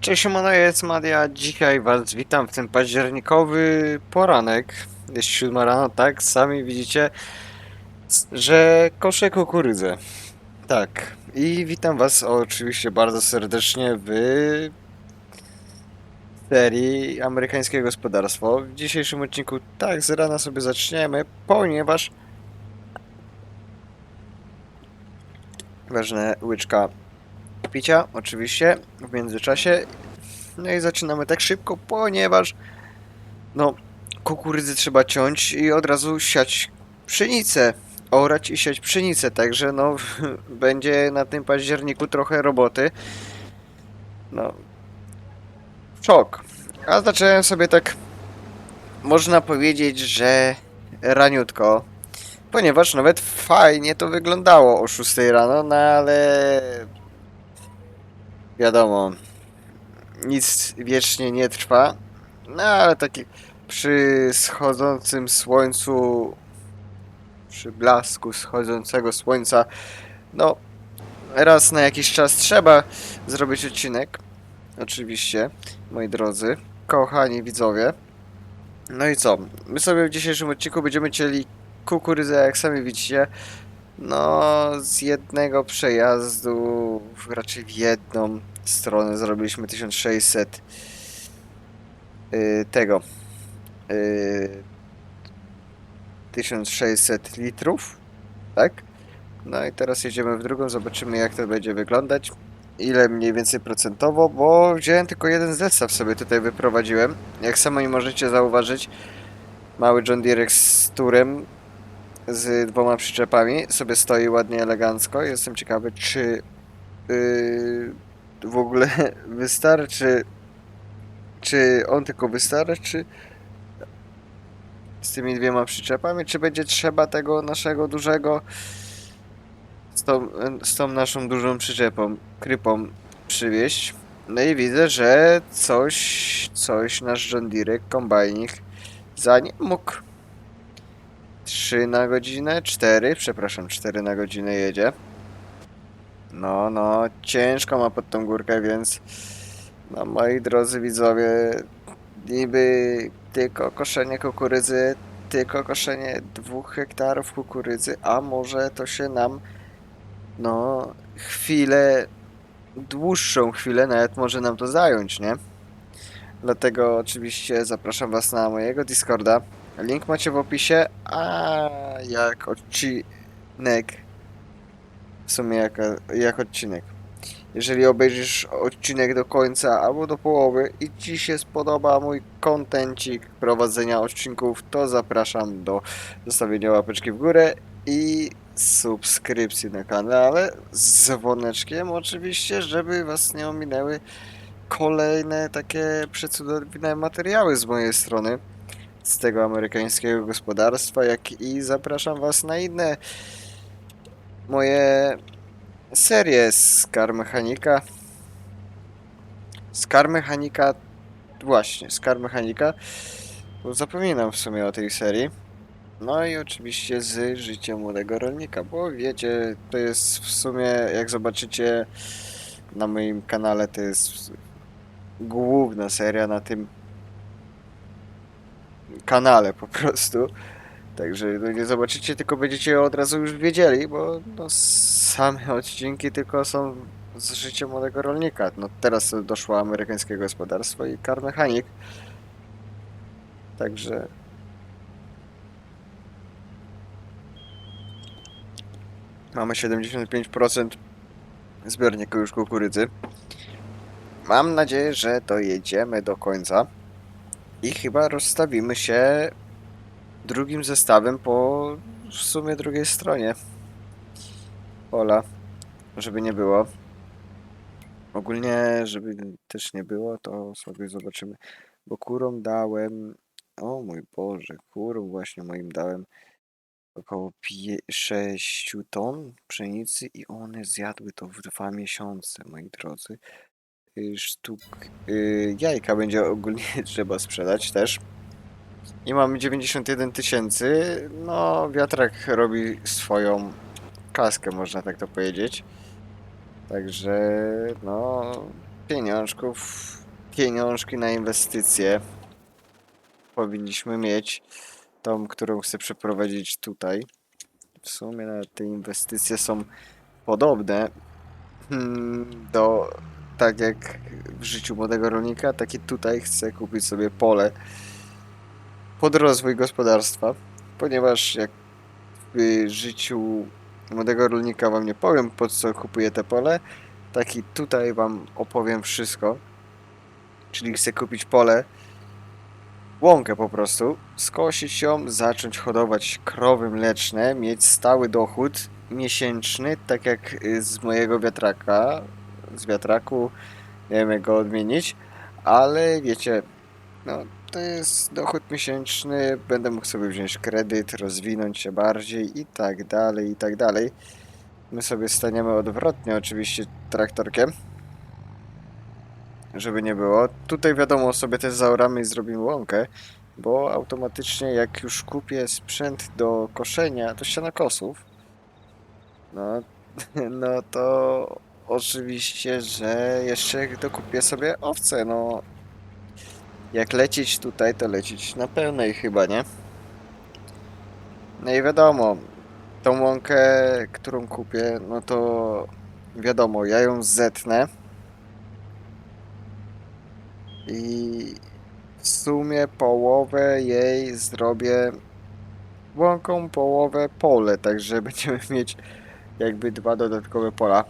Cześć, mono jest Madia. Dzisiaj Was witam w ten październikowy poranek. Jest siódma rano, tak? Sami widzicie, że koszę kukurydzę. Tak. I witam Was oczywiście bardzo serdecznie w serii Amerykańskie Gospodarstwo. W dzisiejszym odcinku tak z rana sobie zaczniemy, ponieważ ważne łyczka picia, oczywiście, w międzyczasie. No i zaczynamy tak szybko, ponieważ no, kukurydzy trzeba ciąć i od razu siać pszenicę. Orać i siać pszenicę, także no będzie na tym październiku trochę roboty. No, szok. A zacząłem sobie tak, można powiedzieć, że raniutko, ponieważ nawet fajnie to wyglądało o 6 rano, no ale wiadomo, nic wiecznie nie trwa. No ale taki przy schodzącym słońcu, przy blasku schodzącego słońca, no raz na jakiś czas trzeba zrobić odcinek. Oczywiście, moi drodzy, kochani widzowie. No i co? My sobie w dzisiejszym odcinku będziemy cieli kukurydzę, jak sami widzicie. No, z jednego przejazdu, raczej w jedną stronę zrobiliśmy 1600 y, tego. y, 1600 litrów, tak? No i teraz jedziemy w drugą, zobaczymy jak to będzie wyglądać. Ile mniej więcej procentowo, bo wziąłem tylko jeden zestaw sobie tutaj wyprowadziłem. Jak sami możecie zauważyć, mały John Deere z turem z dwoma przyczepami sobie stoi ładnie elegancko. Jestem ciekawy, czy yy, w ogóle wystarczy, czy on tylko wystarczy z tymi dwiema przyczepami, czy będzie trzeba tego naszego dużego z tą, z tą naszą dużą przyczepą, krypą przywieźć. No i widzę, że coś, coś nasz John Deere kombajnik za nie mógł. 3 na godzinę, 4, przepraszam, 4 na godzinę jedzie. No, no, ciężko ma pod tą górkę, więc no moi drodzy widzowie, niby tylko koszenie kukurydzy, tylko koszenie dwóch hektarów kukurydzy, a może to się nam no chwilę, dłuższą chwilę nawet może nam to zająć, nie? Dlatego oczywiście zapraszam Was na mojego Discorda. Link macie w opisie, a jak odcinek, w sumie jak, jak odcinek. Jeżeli obejrzysz odcinek do końca albo do połowy i Ci się spodoba mój kontencik prowadzenia odcinków, to zapraszam do zostawienia łapeczki w górę i subskrypcji na kanale z dzwoneczkiem oczywiście, żeby Was nie ominęły kolejne takie przecudowne materiały z mojej strony z tego amerykańskiego gospodarstwa, jak i zapraszam Was na inne moje serie z Car Mechanika. Z Car Mechanika, właśnie, z Car Mechanika. Bo Zapominam w sumie o tej serii. No i oczywiście z życia młodego rolnika, bo wiecie, to jest w sumie, jak zobaczycie na moim kanale, to jest główna seria na tym kanale po prostu. Także no nie zobaczycie, tylko będziecie od razu już wiedzieli, bo no, same odcinki tylko są z życia młodego rolnika. No teraz doszło amerykańskie gospodarstwo i car. Także mamy 75% zbiornika już kukurydzy. Mam nadzieję, że dojedziemy do końca i chyba rozstawimy się drugim zestawem po w sumie drugiej stronie pola, żeby nie było. Ogólnie, żeby też nie było, to sobie zobaczymy, bo kurom dałem, o mój Boże, kurom właśnie moim dałem około 6 ton pszenicy i one zjadły to w dwa miesiące, moi drodzy. Y, Sztuk y, jajka będzie ogólnie trzeba sprzedać też. I mamy 91 tysięcy. No, wiatrak robi swoją kaskę, można tak to powiedzieć. Także, no, pieniążków, pieniążki na inwestycje powinniśmy mieć. Tą, którą chcę przeprowadzić tutaj. W sumie te inwestycje są podobne hmm, do, tak jak w życiu młodego rolnika, tak i tutaj chcę kupić sobie pole pod rozwój gospodarstwa, ponieważ jak w życiu młodego rolnika wam nie powiem po co kupuję te pole, tak i tutaj wam opowiem wszystko. Czyli chcę kupić pole, łąkę po prostu, skosić ją, zacząć hodować krowy mleczne, mieć stały dochód miesięczny, tak jak y, z mojego wiatraka, z wiatraku, nie wiem jak go odmienić, ale wiecie, no to jest dochód miesięczny, będę mógł sobie wziąć kredyt, rozwinąć się bardziej i tak dalej, i tak dalej. My sobie staniemy odwrotnie oczywiście traktorkiem. Żeby nie było. Tutaj wiadomo sobie też zaoramy i zrobimy łąkę, bo automatycznie jak już kupię sprzęt do koszenia, do ścianokosów, no, no to oczywiście, że jeszcze dokupię sobie owce, no. Jak lecieć tutaj, to lecieć na pełnej chyba, nie? No i wiadomo, tą łąkę, którą kupię, no to wiadomo, ja ją zetnę i w sumie połowę jej zrobię łąką, połowę pole, także będziemy mieć jakby dwa dodatkowe pola.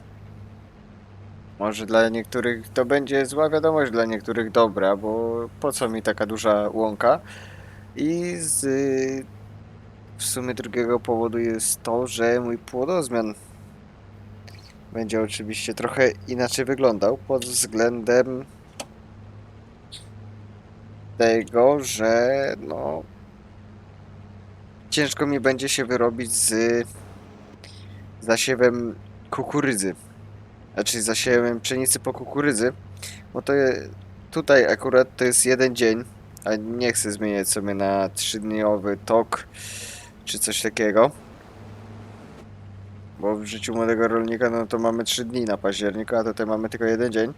Może dla niektórych to będzie zła wiadomość, dla niektórych dobra, bo po co mi taka duża łąka? I z w sumie drugiego powodu jest to, że mój płodozmian będzie oczywiście trochę inaczej wyglądał pod względem tego, że no ciężko mi będzie się wyrobić z zasiewem kukurydzy. Znaczy zasiewem pszenicy po kukurydzy, bo to je, tutaj akurat to jest jeden dzień, a nie chcę zmieniać sobie na trzydniowy tok czy coś takiego. Bo w życiu młodego rolnika no to mamy 3 dni na październiku, a tutaj mamy tylko jeden dzień.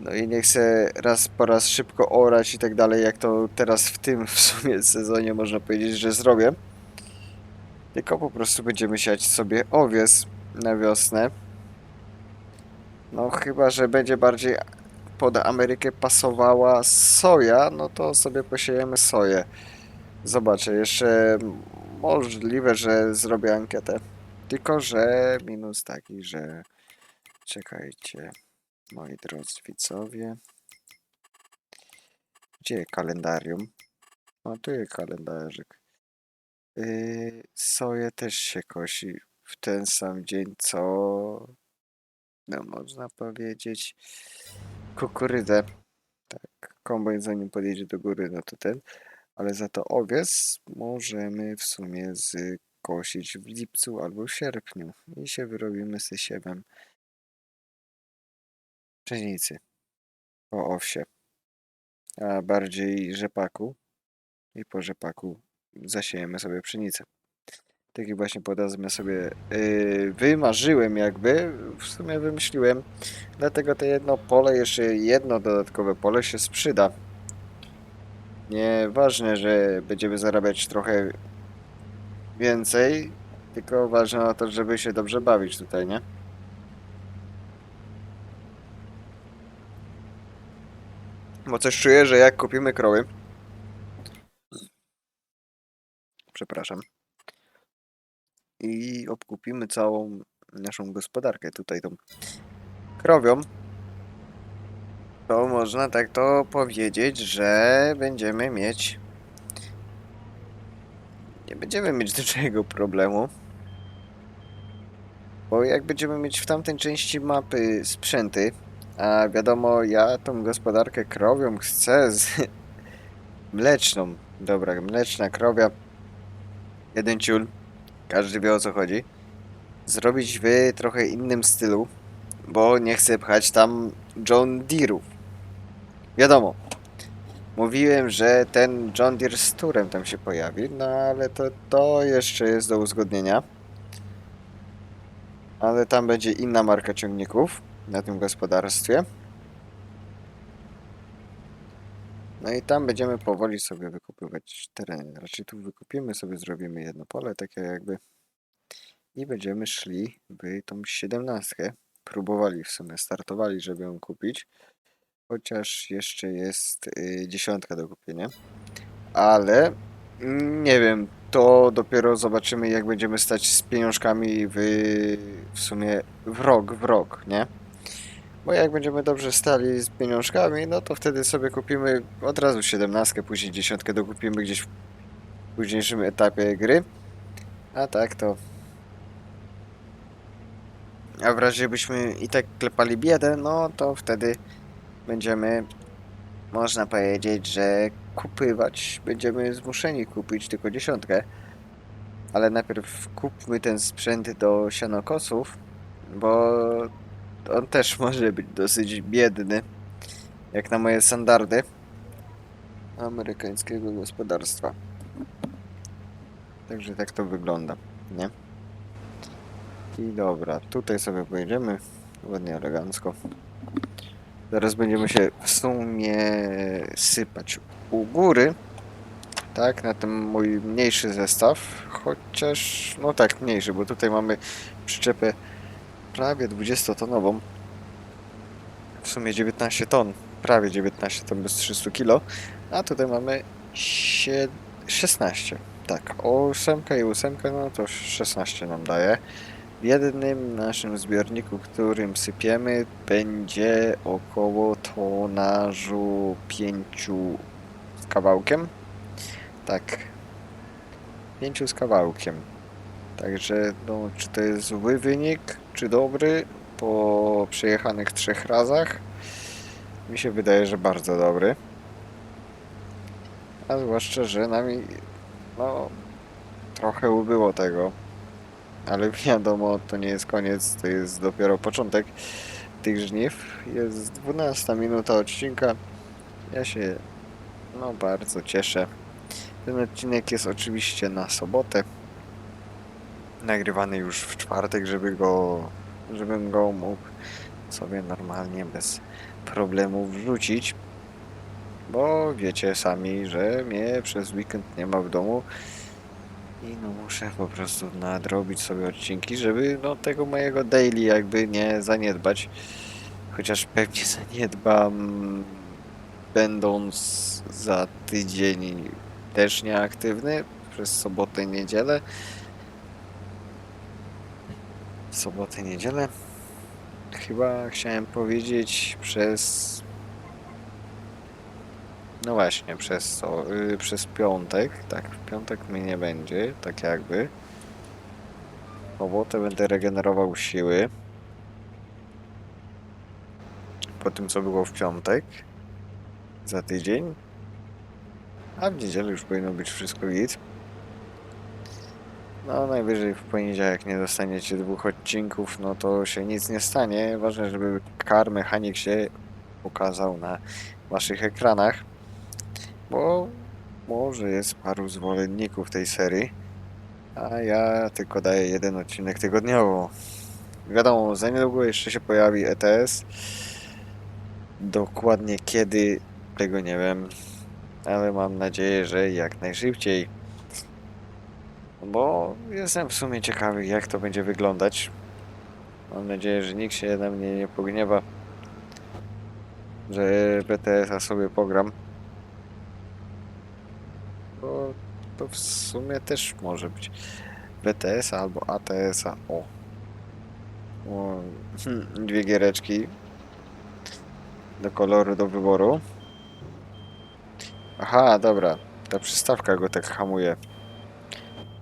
No i nie chcę raz po raz szybko orać i tak dalej, jak to teraz w tym w sumie sezonie można powiedzieć, że zrobię. Tylko po prostu będziemy siać sobie owies na wiosnę. No chyba, że będzie bardziej pod Amerykę pasowała soja, no to sobie posiejemy soję. Zobaczę, jeszcze możliwe, że zrobię ankietę. Tylko, że minus taki, że czekajcie, moi drodzy widzowie. Gdzie kalendarium? O, tu jest kalendarzyk. Yy, soję też się kosi w ten sam dzień, co no można powiedzieć kukurydzę. Tak, kombajn zanim podjedzie do góry, no to ten. Ale za to owiec możemy w sumie skosić w lipcu albo w sierpniu. I się wyrobimy z siewem pszenicy. Po owsie, a bardziej rzepaku. I po rzepaku zasiejemy sobie pszenicę. Taki właśnie podazmę sobie yy, wymarzyłem jakby, w sumie wymyśliłem, dlatego to jedno pole, jeszcze jedno dodatkowe pole się sprzyda. Nieważne, że będziemy zarabiać trochę więcej, tylko ważne o to, żeby się dobrze bawić tutaj, nie? Bo coś czuję, że jak kupimy krowy... Przepraszam. I obkupimy całą naszą gospodarkę tutaj tą krowią, to można tak to powiedzieć, że będziemy mieć... Nie będziemy mieć dużego problemu. Bo jak będziemy mieć w tamtej części mapy sprzęty, a wiadomo, ja tą gospodarkę krowią chcę z... mleczną. Dobra, mleczna krowia. Jeden ciul. Każdy wie o co chodzi. Zrobić w trochę innym stylu, bo nie chcę pchać tam John Deere'ów. Wiadomo. Mówiłem, że ten John Deere z turem tam się pojawi, no ale to, to jeszcze jest do uzgodnienia. Ale tam będzie inna marka ciągników. na tym gospodarstwie. No i tam będziemy powoli sobie wykupywać tereny. Raczej tu wykupimy sobie, zrobimy jedno pole, takie jakby. I będziemy szli w tą siedemnastkę. Próbowali w sumie, startowali, żeby ją kupić. Chociaż jeszcze jest y, dziesiątka do kupienia. Ale mm, nie wiem, to dopiero zobaczymy jak będziemy stać z pieniążkami w, w sumie w rok, w rok, nie? Bo jak będziemy dobrze stali z pieniążkami, no to wtedy sobie kupimy od razu 17, później dziesiątkę dokupimy gdzieś w późniejszym etapie gry. A tak to... A w razie byśmy i tak klepali biedę, no to wtedy będziemy, można powiedzieć, że kupywać, będziemy zmuszeni kupić tylko dziesiątkę. Ale najpierw kupmy ten sprzęt do sianokosów, bo on też może być dosyć biedny, jak na moje standardy amerykańskiego gospodarstwa. Także tak to wygląda, nie? I dobra, tutaj sobie pojedziemy, ładnie elegancko. Zaraz będziemy się w sumie sypać u góry, tak, na ten mój mniejszy zestaw, chociaż, no tak, mniejszy, bo tutaj mamy przyczepę prawie 20-tonową. W sumie 19 ton, prawie 19 ton bez 300 kg, a tutaj mamy sie- 16. Tak, ósemka i ósemka, no to 16 nam daje. W jednym naszym zbiorniku, którym sypiemy, będzie około tonażu 5 z kawałkiem. Tak, 5 z kawałkiem. Także, no, czy to jest zły wynik, czy dobry po przejechanych trzech razach? Mi się wydaje, że bardzo dobry. A zwłaszcza, że nami, no, trochę ubyło tego. Ale wiadomo, to nie jest koniec, to jest dopiero początek tych żniw. Jest 12 minuta odcinka. Ja się, no, bardzo cieszę. Ten odcinek jest oczywiście na sobotę nagrywany już w czwartek, żeby go, żebym go mógł sobie normalnie bez problemu wrzucić. Bo wiecie sami, że mnie przez weekend nie ma w domu i no muszę po prostu nadrobić sobie odcinki, żeby no tego mojego daily jakby nie zaniedbać. Chociaż pewnie zaniedbam będąc za tydzień też nieaktywny przez sobotę i niedzielę sobotę, niedzielę. Chyba chciałem powiedzieć przez. No właśnie, przez co? Yy, przez piątek. Tak, w piątek mnie nie będzie, tak jakby. W sobotę będę regenerował siły. Po tym, co było w piątek. Za tydzień. A w niedzielę już powinno być wszystko git. No najwyżej w poniedziałek nie dostaniecie dwóch odcinków, no to się nic nie stanie. Ważne, żeby car mechanik się pokazał na waszych ekranach, bo może jest paru zwolenników tej serii, a ja tylko daję jeden odcinek tygodniowo. Wiadomo, za niedługo jeszcze się pojawi ETS. Dokładnie kiedy, tego nie wiem, ale mam nadzieję, że jak najszybciej. Bo jestem w sumie ciekawy, jak to będzie wyglądać. Mam nadzieję, że nikt się na mnie nie pogniewa, że BTS-a sobie pogram. Bo to w sumie też może być BTS albo ATS-a. O. o. Dwie giereczki do koloru, do wyboru. Aha, dobra. Ta przystawka go tak hamuje.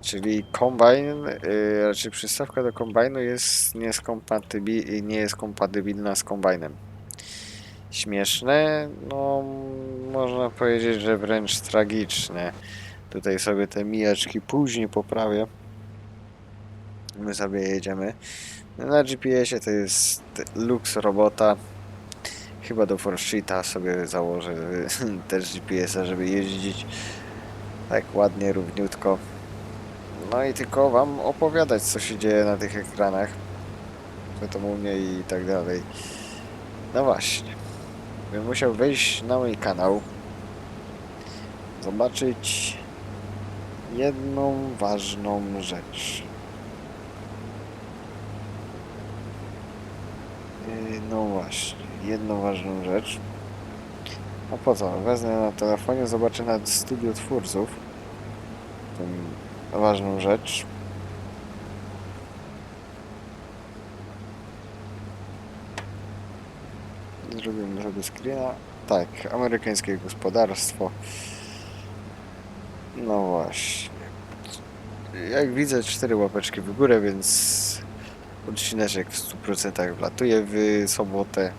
Czyli kombajn, yy, raczej przystawka do kombajnu jest nie jest kompatybilna z kombajnem. Śmieszne, no można powiedzieć, że wręcz tragiczne. Tutaj sobie te mijaczki później poprawię. My sobie jedziemy. Na GPS-ie to jest luks robota. Chyba do Forshita sobie założę też GPS-a, żeby jeździć tak ładnie, równiutko. No i tylko wam opowiadać, co się dzieje na tych ekranach. co to u mnie i tak dalej. No właśnie. Bym musiał wejść na mój kanał, zobaczyć jedną ważną rzecz. Yy, No właśnie, jedną ważną rzecz. A po co? Wezmę na telefonie, zobaczę na studio twórców ważną rzecz. Zrobimy sobie screena. Tak, amerykańskie gospodarstwo. No właśnie. Jak widzę, cztery łapeczki w górę, więc odcineczek w 100% wlatuje w sobotę.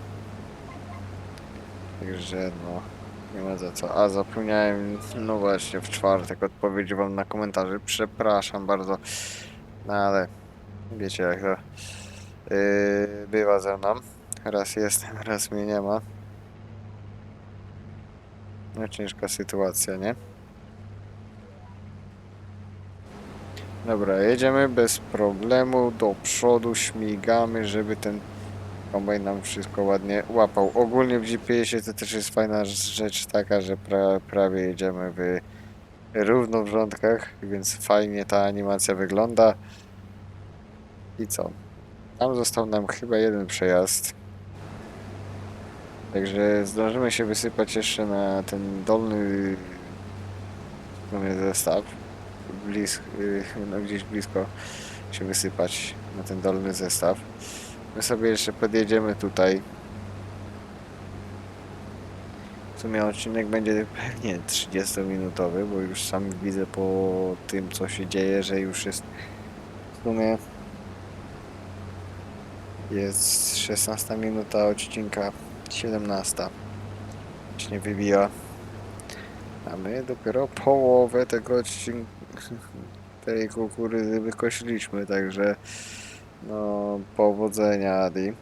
Także no, nie ma za co. A zapomniałem, no właśnie, w czwartek odpowiedzieć wam na komentarze. Przepraszam bardzo, no ale wiecie jak to yy, bywa ze mną. Raz jestem, raz mnie nie ma. No ciężka sytuacja, nie? Dobra, jedziemy bez problemu do przodu, śmigamy, żeby ten kombajn nam wszystko ładnie łapał. Ogólnie w GPS-ie to też jest fajna rzecz taka, że pra, prawie jedziemy w równowrzątkach, więc fajnie ta animacja wygląda. I co? Tam został nam chyba jeden przejazd. Także zdążymy się wysypać jeszcze na ten dolny w zestaw. Blis, y, no gdzieś blisko się wysypać na ten dolny zestaw. My sobie jeszcze podjedziemy tutaj. W sumie odcinek będzie pewnie 30-minutowy, bo już sam widzę po tym co się dzieje, że już jest w sumie jest 16 minuta odcinka, 17. Się wybija. A my dopiero połowę tego odcinka tej kukurydzy wykosiliśmy, także no powodzenia Adi.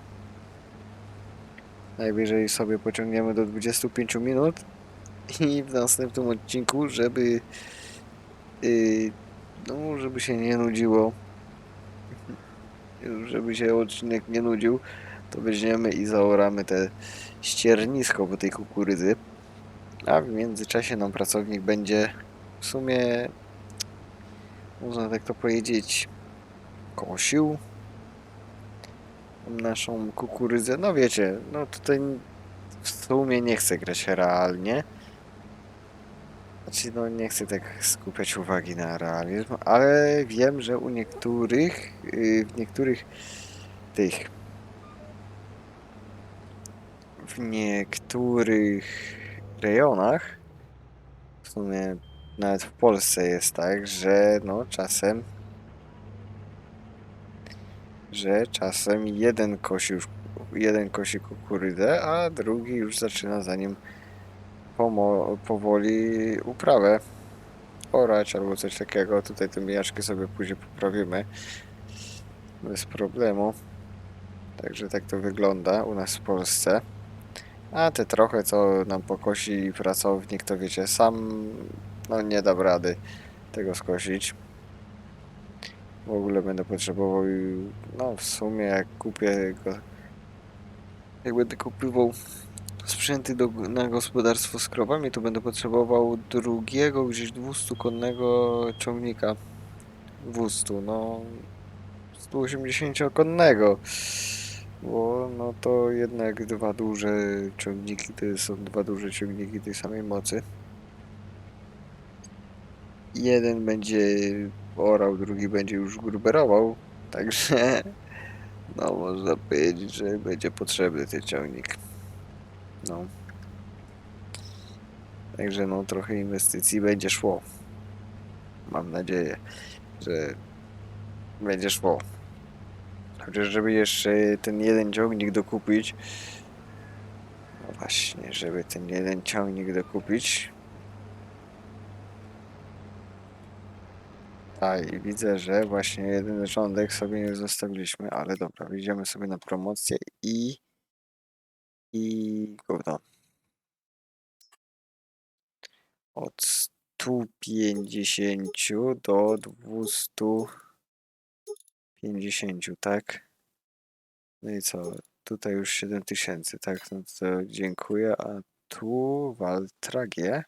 Najwyżej sobie pociągniemy do 25 minut i w następnym odcinku, żeby yy, no, żeby się nie nudziło, żeby się odcinek nie nudził, to weźmiemy i zaoramy te ściernisko po tej kukurydzy. A w międzyczasie nam pracownik będzie w sumie, można tak to powiedzieć, kosił naszą kukurydzę. No wiecie, no tutaj w sumie nie chcę grać realnie. Znaczy, no nie chcę tak skupiać uwagi na realizm, ale wiem, że u niektórych, yy, w niektórych tych, w niektórych rejonach, w sumie nawet w Polsce jest tak, że no czasem że czasem jeden kosi już, jeden kosi kukurydzę, a drugi już zaczyna za nim powoli uprawę orać albo coś takiego. Tutaj te mijaczki sobie później poprawimy bez problemu. Także tak to wygląda u nas w Polsce. A te trochę co nam pokosi pracownik, to wiecie, sam no nie dam rady tego skosić. W ogóle będę potrzebował, i- no w sumie jak kupię go, jak będę kupował sprzęty do, na gospodarstwo z krowami, to będę potrzebował drugiego, gdzieś 200-konnego ciągnika. 200, no 180-konnego. Bo no to jednak dwa duże ciągniki, to są dwa duże ciągniki tej samej mocy. Jeden będzie orał, drugi będzie już gruberował, także no można powiedzieć, że będzie potrzebny ten ciągnik. No. Także no trochę inwestycji będzie szło. Mam nadzieję, że będzie szło. Chociaż żeby jeszcze ten jeden ciągnik dokupić. No właśnie, żeby ten jeden ciągnik dokupić. A i widzę, że właśnie jeden rządek sobie nie zostawiliśmy, ale dobra, wyjdziemy sobie na promocję i i gówno. Od 150 do 250, tak? No i co? Tutaj już 7000, tak? No to dziękuję. A tu Waltra G.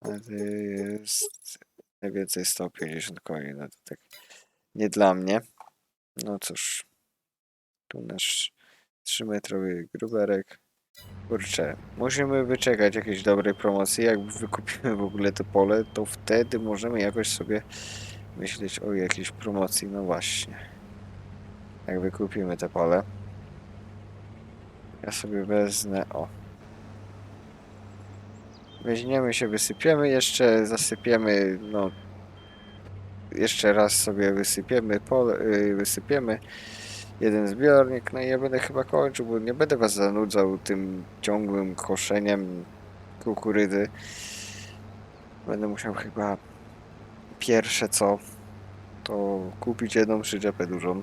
A to jest najwięcej 150 koni. No to tak nie dla mnie. No cóż. Tu nasz 3-metrowy gruberek. Kurczę, musimy wyczekać jakiejś dobrej promocji. Jak wykupimy w ogóle to pole, to wtedy możemy jakoś sobie myśleć o jakiejś promocji. No właśnie. Jak wykupimy te pole. Ja sobie wezmę, o. Weźmiemy się, wysypiemy jeszcze, zasypiemy, no. Jeszcze raz sobie wysypiemy yy, wysypiemy jeden zbiornik, no i ja będę chyba kończył, bo nie będę was zanudzał tym ciągłym koszeniem kukurydzy. Będę musiał chyba pierwsze co, to kupić jedną przyczepę dużą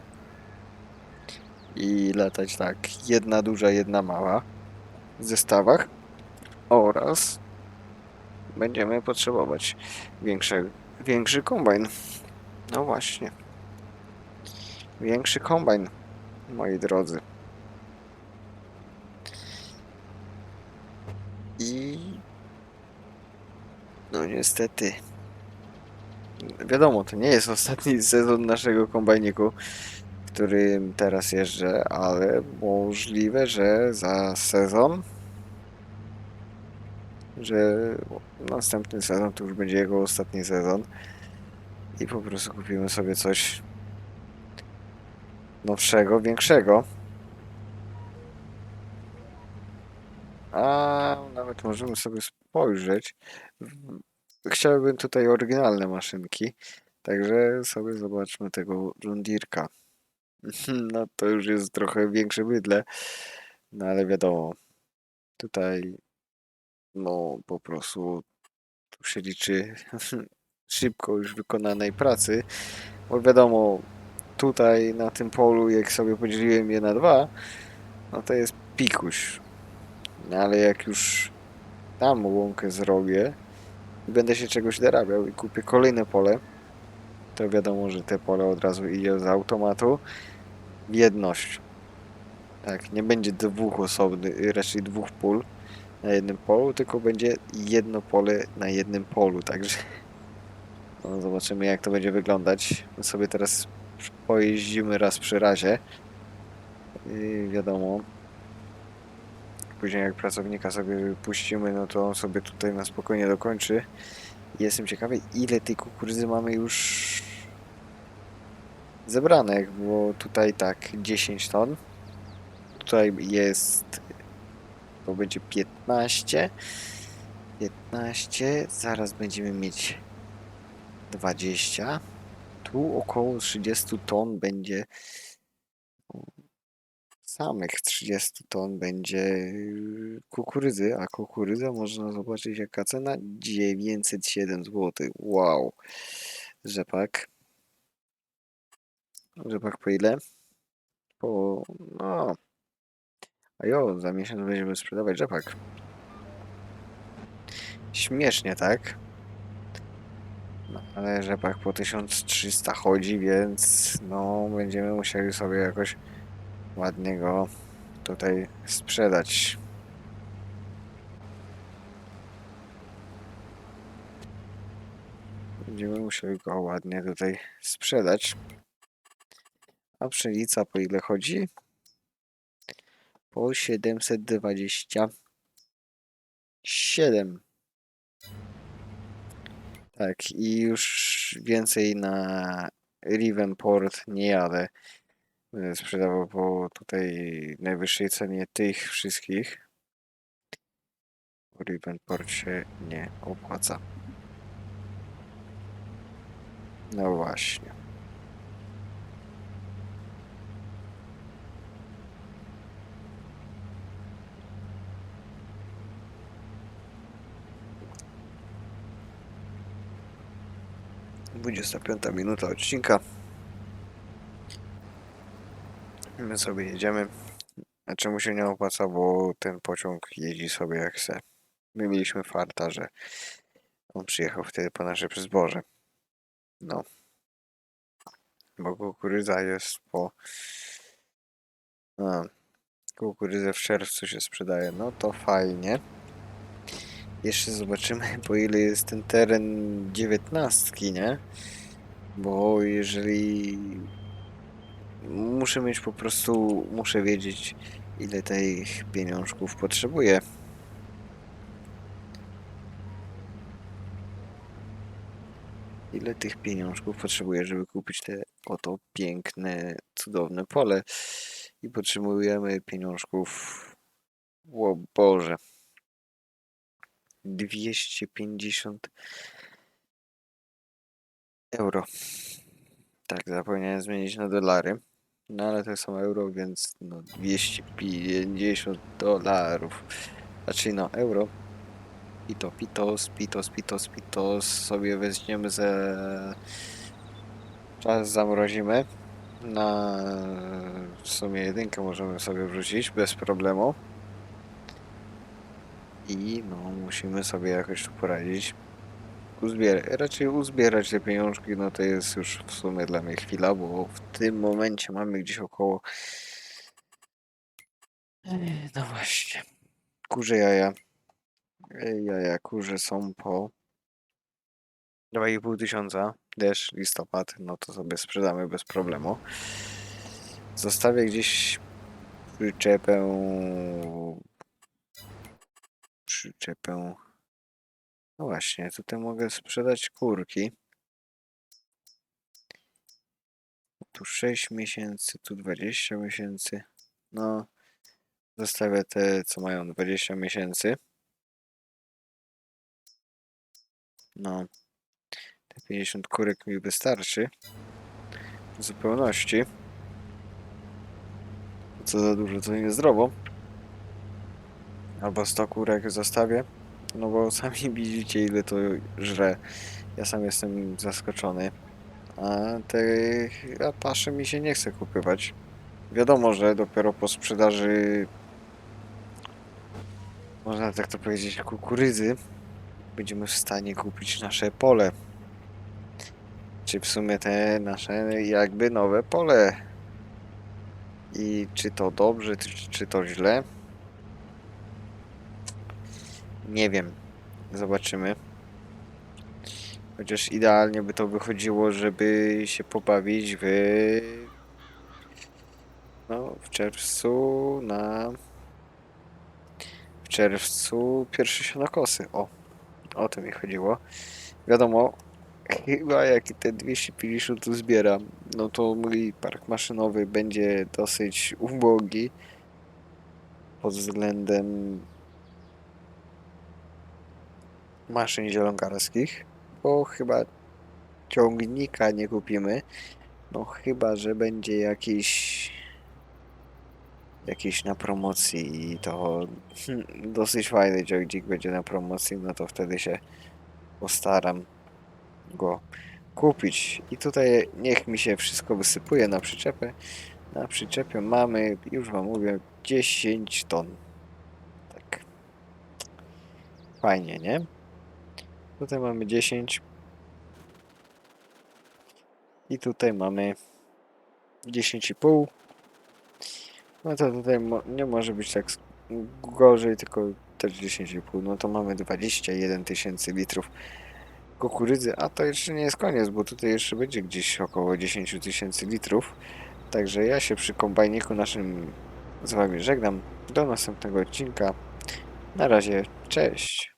i latać tak, jedna duża, jedna mała w zestawach oraz będziemy potrzebować większe, większy kombajn. No właśnie. Większy kombajn, moi drodzy. I no niestety. Wiadomo, to nie jest ostatni sezon naszego kombajniku, którym teraz jeżdżę, ale możliwe, że za sezon, że następny sezon to już będzie jego ostatni sezon i po prostu kupimy sobie coś nowszego, większego. A nawet możemy sobie spojrzeć. Chciałbym tutaj oryginalne maszynki, także sobie zobaczmy tego Deere'ka. No to już jest trochę większe bydle, no ale wiadomo, tutaj no po prostu tu się liczy szybkość wykonanej pracy, bo wiadomo, tutaj na tym polu, jak sobie podzieliłem je na dwa, no to jest pikuś. No ale jak już tam łąkę zrobię i będę się czegoś dorabiał i kupię kolejne pole, to wiadomo, że te pole od razu idzie z automatu jedność. Tak, nie będzie dwóch osobnych, raczej dwóch pól na jednym polu, tylko będzie jedno pole na jednym polu, także no, zobaczymy jak to będzie wyglądać. My sobie teraz pojeździmy raz przy razie i wiadomo, później jak pracownika sobie puścimy, no to on sobie tutaj na spokojnie dokończy. Jestem ciekawy, ile tej kukurydzy mamy już zebrane, bo tutaj tak 10 ton, tutaj jest, to będzie 15, 15, zaraz będziemy mieć 20, tu około 30 ton będzie samych 30 ton będzie kukurydzy, a kukurydza można zobaczyć jaka cena 907 zł. Wow. Rzepak. Rzepak po ile? Po no. A jo, za miesiąc będziemy sprzedawać rzepak. Śmiesznie, tak? No, ale rzepak po 1300 chodzi, więc no będziemy musieli sobie jakoś ładnie go tutaj sprzedać. Będziemy musieli go ładnie tutaj sprzedać. A pszenica po ile chodzi? Po 727. Tak, i już więcej na Rivenport nie jadę. Będę sprzedawał po tutaj najwyższej cenie tych wszystkich. Rivenport się nie opłaca. No właśnie. Dwudziesta piąta minuta odcinka. My sobie jedziemy. A czemu się nie opłaca? Bo ten pociąg jeździ sobie jak chce. My mieliśmy farta, że on przyjechał wtedy po nasze zboże. No. Bo kukurydza jest po A, kukurydzę w czerwcu się sprzedaje. No to fajnie. Jeszcze zobaczymy, po ile jest ten teren dziewiętnastki, nie? Bo jeżeli... Muszę mieć po prostu... Muszę wiedzieć, ile tych pieniążków potrzebuję. Ile tych pieniążków potrzebuję, żeby kupić te oto piękne, cudowne pole. I potrzebujemy pieniążków... O Boże. 250 euro. Tak, zapomniałem zmienić na dolary. No ale to są euro, więc no 250 dolarów. Znaczy no euro. Pito, pitos, pitos, pitos, pitos sobie weźmiemy za czas zamrozimy. Na w sumie jedynkę możemy sobie wrzucić bez problemu. I no musimy sobie jakoś tu poradzić. Uzbier raczej uzbierać te pieniążki, no to jest już w sumie dla mnie chwila, bo w tym momencie mamy gdzieś około... No właśnie. Kurze jaja. Jaja kurze są po 2,5 tysiąca. Deszcz, listopad, no to sobie sprzedamy bez problemu. Zostawię gdzieś przyczepę... Przyczepę... No właśnie, tutaj mogę sprzedać kurki. Tu 6 miesięcy, tu 20 miesięcy. No, zostawię te, co mają 20 miesięcy. No, te 50 kurek mi wystarczy. W zupełności. Co za dużo, to niezdrowo. Albo 100 kurek zostawię. No bo sami widzicie ile to żre. Ja sam jestem zaskoczony. A tych paszy mi się nie chce kupywać. Wiadomo, że dopiero po sprzedaży można tak to powiedzieć kukurydzy będziemy w stanie kupić nasze pole. Czy w sumie te nasze jakby nowe pole. I czy to dobrze, czy, czy to źle? Nie wiem. Zobaczymy. Chociaż idealnie by to wychodziło, żeby się pobawić w... No, w czerwcu na... W czerwcu pierwsze sianokosy. O, o to mi chodziło. Wiadomo, chyba jak te 250 tu zbieram, no to mój park maszynowy będzie dosyć ubogi pod względem maszyn zielonkarskich, bo chyba ciągnika nie kupimy. No chyba, że będzie jakiś jakiś na promocji i to dosyć fajny ciągnik będzie na promocji, no to wtedy się postaram go kupić. I tutaj niech mi się wszystko wysypuje na przyczepę. Na przyczepie mamy, już wam mówię, 10 ton. Tak. Fajnie, nie? Tutaj mamy 10. I tutaj mamy 10,5. No to tutaj mo nie może być tak gorzej, tylko też 10,5. No to mamy 21 tysięcy litrów kukurydzy, a to jeszcze nie jest koniec, bo tutaj jeszcze będzie gdzieś około 10 tysięcy litrów. Także ja się przy kombajniku naszym z wami żegnam. Do następnego odcinka. Na razie, cześć.